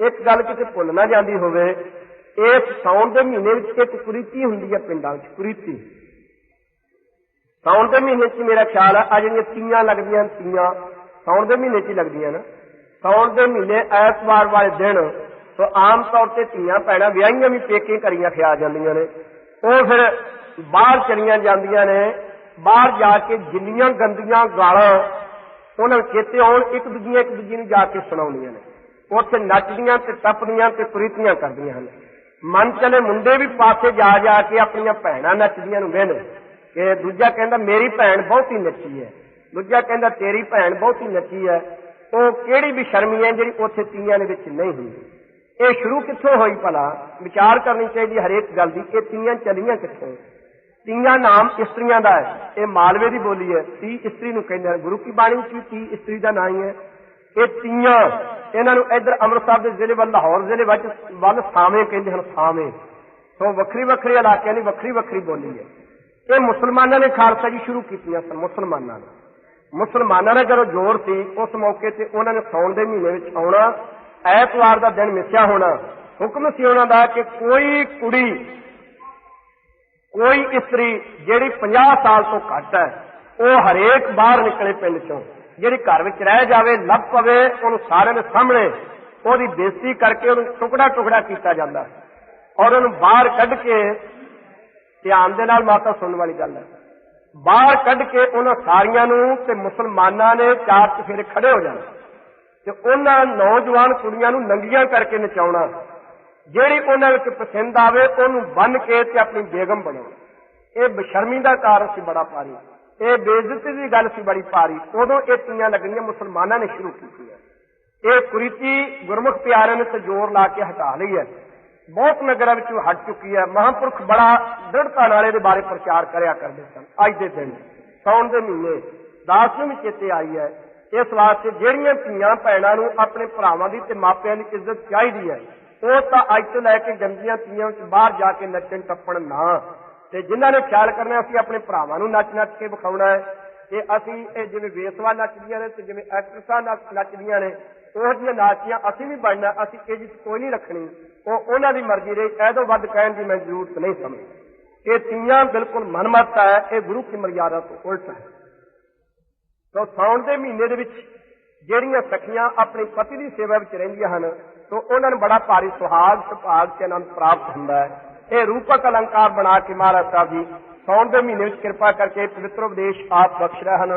ਇੱਕ ਗੱਲ ਕਿਤੇ ਭੁੱਲ ਨਾ ਜਾਂਦੀ ਹੋਵੇ ਇਸ ਸਾਉਣ ਦੇ ਮਹੀਨੇ ਵਿੱਚ ਇੱਕ ਕੁਰੀਤੀ ਹੁੰਦੀ ਹੈ ਪਿੰਡਾਂ ਵਿੱਚ, ਕੁਰੀਤੀ। ਸਾਉਣ ਦੇ ਮਹੀਨੇ 'ਚ ਮੇਰਾ ਖਿਆਲ ਆ ਆ ਜਿਹੜੀਆਂ ਤੀਆਂ ਲੱਗਦੀਆਂ ਤੀਆਂ, ਸਾਉਣ ਦੇ ਮਹੀਨੇ 'ਚ ਹੀ ਲੱਗਦੀਆਂ ਨਾ। ਸਾਉਣ ਦੇ ਮਹੀਨੇ, ਐਤਵਾਰ ਵਾਲੇ ਦਿਨ ਸੋ ਆਮ ਤੌਰ ਤੇ ਧੀਆਂ ਭੈਣਾਂ ਵਿਆਹੀਆਂ ਵੀ ਪੇਕੇ ਕਰੀਆਂ ਖਿਆ ਜਾਂਦੀਆਂ ਨੇ। ਉਹ ਫਿਰ ਬਾਹਰ ਚਲੀਆਂ ਜਾਂਦੀਆਂ ਨੇ, ਬਾਹਰ ਜਾ ਕੇ ਜਿੰਨੀਆਂ ਗੰਦੀਆਂ ਗਾਲਾਂ ਉਹਨਾਂ ਨੂੰ ਚੇਤੇ ਆਉਣ, ਇੱਕ ਦੂਜੀਆਂ, ਇੱਕ ਦੂਜੀ ਨੂੰ ਜਾ ਕੇ ਸੁਣਾਉਂਦੀਆਂ ਨੇ। ਉੱਥੇ ਨੱਚਦੀਆਂ ਤੇ ਟੱਪਦੀਆਂ ਤੇ ਪ੍ਰੀਤੀਆਂ ਕਰਦੀਆਂ ਹਨ। ਮਨ ਚਲੇ ਮੁੰਡੇ ਵੀ ਪਾਸੇ ਜਾ ਜਾ ਕੇ ਆਪਣੀਆਂ ਭੈਣਾਂ ਨੱਚਦੀਆਂ ਨੂੰ ਵੇਖਦੇ ਕਿ ਦੂਜਾ ਕਹਿੰਦਾ, ਮੇਰੀ ਭੈਣ ਬਹੁਤੀ ਨੱਚੀ ਹੈ। ਦੂਜਾ ਕਹਿੰਦਾ, ਤੇਰੀ ਭੈਣ ਬਹੁਤੀ ਨੱਚੀ ਹੈ। ਉਹ ਕਿਹੜੀ ਵੀ ਸ਼ਰਮੀ ਹੈ ਜਿਹੜੀ ਉੱਥੇ ਤੀਆਂ ਦੇ ਵਿੱਚ ਨਹੀਂ ਹੁੰਦੀ। ਇਹ ਸ਼ੁਰੂ ਕਿੱਥੋਂ ਹੋਈ ਭਲਾ? ਵਿਚਾਰ ਕਰਨੀ ਚਾਹੀਦੀ ਹਰੇਕ ਗੱਲ ਦੀ। ਕਿ ਤੀਆਂ ਚਲੀਆਂ ਕਿੱਥੋਂ? ਤੀਆਂ ਨਾਮ ਇਸਤਰੀਆਂ ਦਾ ਹੈ। ਇਹ ਮਾਲਵੇ ਦੀ ਬੋਲੀ ਹੈ। ਤੀ ਇਸਤਰੀ ਨੂੰ ਕਹਿੰਦੇ ਹਨ। ਗੁਰੂ ਕੀ ਬਾਣੀ ਵਿੱਚ ਵੀ ਤੀ ਇਸਤਰੀ ਦਾ ਨਾਂ ਹੀ ਹੈ। ਇਹ ਤੀਆਂ, ਇਹਨਾਂ ਨੂੰ ਇੱਧਰ ਅੰਮ੍ਰਿਤਸਰ ਦੇ ਜ਼ਿਲ੍ਹੇ ਵੱਲ, ਲਾਹੌਰ ਜ਼ਿਲ੍ਹੇ ਵਿੱਚ ਵੱਲ ਸਾਵੇਂ ਕਹਿੰਦੇ ਹਨ ਸਾਵੇਂ ਸੋ ਵੱਖਰੀ ਵੱਖਰੀ ਇਲਾਕਿਆਂ ਦੀ ਵੱਖਰੀ ਵੱਖਰੀ ਬੋਲੀ ਹੈ। ਇਹ ਮੁਸਲਮਾਨਾਂ ਨੇ ਖਾਲਸਾ ਜੀ ਸ਼ੁਰੂ ਕੀਤੀਆਂ ਸਨ, ਮੁਸਲਮਾਨਾਂ ਨੇ। ਮੁਸਲਮਾਨਾਂ ਦਾ ਜਦੋਂ ਜ਼ੋਰ ਸੀ, ਉਸ ਮੌਕੇ ਤੇ ਉਹਨਾਂ ਨੇ ਸੌਣ ਦੇ ਮਹੀਨੇ ਵਿੱਚ ਆਉਣਾ, ਐਤਵਾਰ ਦਾ ਦਿਨ ਮਿਸਿਆ ਹੋਣਾ। ਹੁਕਮ ਸੀ ਉਹਨਾਂ ਦਾ ਕਿ ਕੋਈ ਕੁੜੀ, ਕੋਈ ਇਸਤਰੀ ਜਿਹੜੀ 50 ਸਾਲ ਤੋਂ ਘੱਟ ਹੈ, ਉਹ ਹਰੇਕ ਬਾਹਰ ਨਿਕਲੇ ਪਿੰਡ ਚੋਂ। ਜਿਹੜੀ ਘਰ ਵਿੱਚ ਰਹਿ ਜਾਵੇ, ਲੱਭ ਪਵੇ, ਉਹਨੂੰ ਸਾਰਿਆਂ ਦੇ ਸਾਹਮਣੇ ਉਹਦੀ ਬੇਇੱਜ਼ਤੀ ਕਰਕੇ ਉਹਨੂੰ ਟੁਕੜਾ ਟੁਕੜਾ ਕੀਤਾ ਜਾਂਦਾ। ਔਰ ਉਹਨੂੰ ਬਾਹਰ ਕੱਢ ਕੇ ਧਿਆਨ ਦੇ ਨਾਲ ਮਾਤਾ ਸੁਣਨ ਵਾਲੀ ਗੱਲ ਹੈ। ਬਾਹਰ ਕੱਢ ਕੇ ਉਹਨਾਂ ਸਾਰੀਆਂ ਨੂੰ ਤੇ ਮੁਸਲਮਾਨਾਂ ਨੇ ਚਾਰ ਚਫੇਰੇ ਖੜੇ ਹੋ ਜਾਣਾ ਤੇ ਉਹਨਾਂ ਨੌਜਵਾਨ ਕੁੜੀਆਂ ਨੂੰ ਨੰਗੀਆਂ ਕਰਕੇ ਨਚਾਉਣਾ। ਜਿਹੜੀ ਉਹਨਾਂ ਵਿੱਚ ਪਸੰਦ ਆਵੇ, ਉਹਨੂੰ ਬੰਨ ਕੇ ਤੇ ਆਪਣੀ ਬੇਗਮ ਬਣਾਉਣਾ। ਇਹ ਬਸ਼ਰਮੀ ਦਾ ਕਾਰਨ ਸੀ ਬੜਾ ਭਾਰੀ। ਇਹ ਬੇਇੱਜ਼ਤੀ ਦੀ ਗੱਲ ਸੀ ਬੜੀ ਭਾਰੀ। ਉਦੋਂ ਇਹ ਤੀਆਂ ਲੱਗਣੀਆਂ ਮੁਸਲਮਾਨਾਂ ਨੇ ਸ਼ੁਰੂ ਕੀਤੀਆਂ ਇਹ ਕੁਰੀਤੀ ਗੁਰਮੁਖ ਪਿਆਰਿਆਂ ਨੇ ਤੇ ਜ਼ੋਰ ਲਾ ਕੇ ਹਟਾ ਲਈ ਹੈ। ਬਹੁਤ ਨਗਰਾਂ ਵਿੱਚੋਂ ਹਟ ਚੁੱਕੀ ਹੈ। ਮਹਾਂਪੁਰਖ ਬੜਾ ਦ੍ਰਿੜਤਾ ਨਾਲ ਇਹਦੇ ਬਾਰੇ ਪ੍ਰਚਾਰ ਕਰਿਆ ਕਰਦੇ ਸਨ। ਅੱਜ ਦੇ ਦਿਨ ਸੌਣ ਦੇ ਮਹੀਨੇ, ਦਾਸ ਨੂੰ ਵੀ ਚੇਤੇ ਆਈ ਹੈ। ਇਸ ਵਾਸਤੇ ਜਿਹੜੀਆਂ ਧੀਆਂ ਭੈਣਾਂ ਨੂੰ ਆਪਣੇ ਭਰਾਵਾਂ ਦੀ ਤੇ ਮਾਪਿਆਂ ਦੀ ਇੱਜ਼ਤ ਚਾਹੀਦੀ ਹੈ, ਉਹ ਤਾਂ ਅੱਜ ਤੋਂ ਲੈ ਕੇ ਗੰਦੀਆਂ ਤੀਆਂ ਵਿੱਚ ਬਾਹਰ ਜਾ ਕੇ ਨੱਚਣ ਟੱਪਣ ਨਾ ਤੇ ਜਿਨ੍ਹਾਂ ਨੇ ਖਿਆਲ ਕਰਨਾ ਅਸੀਂ ਆਪਣੇ ਭਰਾਵਾਂ ਨੂੰ ਨੱਚ ਨੱਚ ਕੇ ਵਿਖਾਉਣਾ ਹੈ ਕਿ ਅਸੀਂ ਇਹ ਜਿਵੇਂ ਵੇਸਵਾ ਨੱਚਦੀਆਂ ਨੇ ਤੇ ਜਿਵੇਂ ਐਕਟਰਸਾਂ ਨੱਚਦੀਆਂ ਨੇ, ਉਹ ਜਿਹੀਆਂ ਨਾਚੀਆਂ ਅਸੀਂ ਵੀ ਬਣਨਾ, ਅਸੀਂ ਇਹ ਜਿੱਤ ਕੋਈ ਨਹੀਂ ਰੱਖਣੀ, ਉਹ ਉਹਨਾਂ ਦੀ ਮਰਜ਼ੀ ਰਹੀ ਇਹ ਤੋਂ ਵੱਧ ਕਹਿਣ ਦੀ ਮੈਂ ਜ਼ਰੂਰਤ ਨਹੀਂ ਸਮਝਦਾ। ਇਹ ਤੀਆਂ ਬਿਲਕੁਲ ਮਨਮਤ ਹੈ, ਇਹ ਗੁਰੂ ਕੀ ਮਰਿਆਦਾ ਤੋਂ ਉਲਟ ਹੈ। ਸੋ ਸਾਉਣ ਦੇ ਮਹੀਨੇ ਦੇ ਵਿੱਚ ਜਿਹੜੀਆਂ ਸਖੀਆਂ ਆਪਣੇ ਪਤੀ ਦੀ ਸੇਵਾ ਵਿੱਚ ਰਹਿੰਦੀਆਂ ਹਨ, ਤਾਂ ਉਹਨਾਂ ਨੂੰ ਬੜਾ ਭਾਰੀ ਸੁਹਾਗ ਸੁਭਾਗ ਤੇ ਆਨੰਦ ਪ੍ਰਾਪਤ ਹੁੰਦਾ ਹੈ। ਇਹ ਰੂਪਕ ਅਲੰਕਾਰ ਬਣਾ ਕੇ ਮਹਾਰਾਜ ਸਾਹਿਬ ਜੀ ਸਾਉਣ ਦੇ ਮਹੀਨੇ ਵਿੱਚ ਕਿਰਪਾ ਕਰਕੇ ਪਵਿੱਤਰ ਉਪਦੇਸ਼ ਆਪ ਬਖਸ਼ ਰਹਿਣ